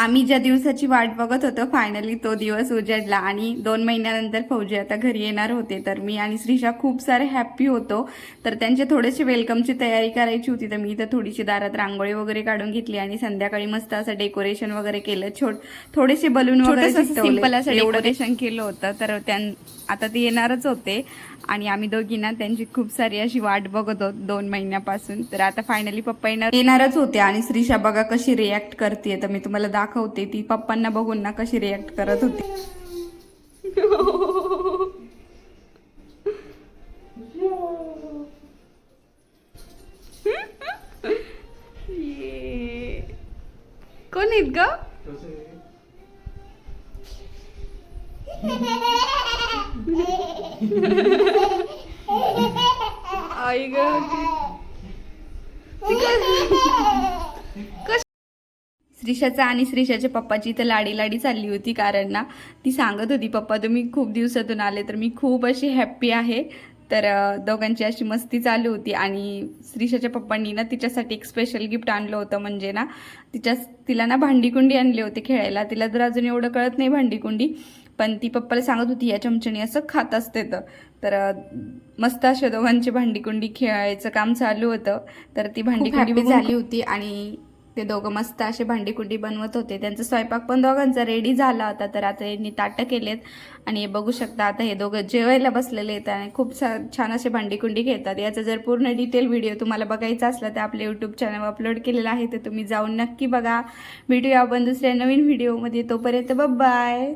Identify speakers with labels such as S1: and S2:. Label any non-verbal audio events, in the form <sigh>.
S1: आम्ही ज्या दिवसाची वाट बघत होतो फायनली तो दिवस उजडला आणि दोन महिन्यानंतर फौजी आता घरी येणार होते. तर मी आणि श्रीषा खूप सारे हॅप्पी होतो. तर त्यांचे थोडेसे वेलकमची तयारी करायची होती. तर मी इथं थोडीशी दारात रांगोळी वगैरे काढून घेतली आणि संध्याकाळी मस्त असं डेकोरेशन वगैरे केलं. छोट थोडेसे बलून वगैरे सिंपल असं डेकोरेशन केलं होतं. तर त्यां आता ते येणारच होते. आणि आम्ही दोघींना त्यांची खूप सारी अशी वाट बघत होतो दोन महिन्यापासून. तर आता फायनली पप्पा येणार येणारच होते आणि श्रीषा बघा कशी रिॲक्ट करते तर मी तुम्हाला दाखवते. ती पप्पांना बघून ना कशी रिॲक्ट करत होती. कोण आहेत ग? आई ग. <laughs> श्रीषाचा आणि श्रीषाच्या पप्पाची इथं लाडी लाडी चालली होती कारण. ना ती सांगत होती पप्पा तुम्ही खूप दिवसातून आले तर मी खूप अशी हॅप्पी आहे. तर दोघांची अशी मस्ती चालू होती आणि श्रीषाच्या पप्पांनी ना तिच्यासाठी एक स्पेशल गिफ्ट आणलं होतं म्हणजे ना तिच्या तिला ना भांडीकुंडी आणली होती खेळायला. तिला तर अजून एवढं कळत नाही भांडीकुंडी पण ती पप्पाला सांगत होती या चमच्याने असं खात असते तर. मस्त अशा दोघांची भांडीकुंडी खेळायचं काम चालू होतं. तर ती भांडीकुंडी झाली होती आणि ते दोघं मस्त असे भांडीकुंडी बनवत होते. त्यांचा स्वयंपाक पण दोघांचा रेडी झाला होता. तर आता यांनी ताटं केलेत. आणि हे बघू शकता आता हे दोघं जेवायला बसलेले आहेत आणि खूप छान असे भांडीकुंडी घेतात. याचा जर पूर्ण डिटेल व्हिडिओ तुम्हाला बघायचा असला तर आपल्या यूट्यूब चॅनल अपलोड केलेला आहे. तर तुम्ही जाऊन नक्की बघा. भेटूया आपण दुसऱ्या नवीन व्हिडिओमध्ये तोपर्यंत बाय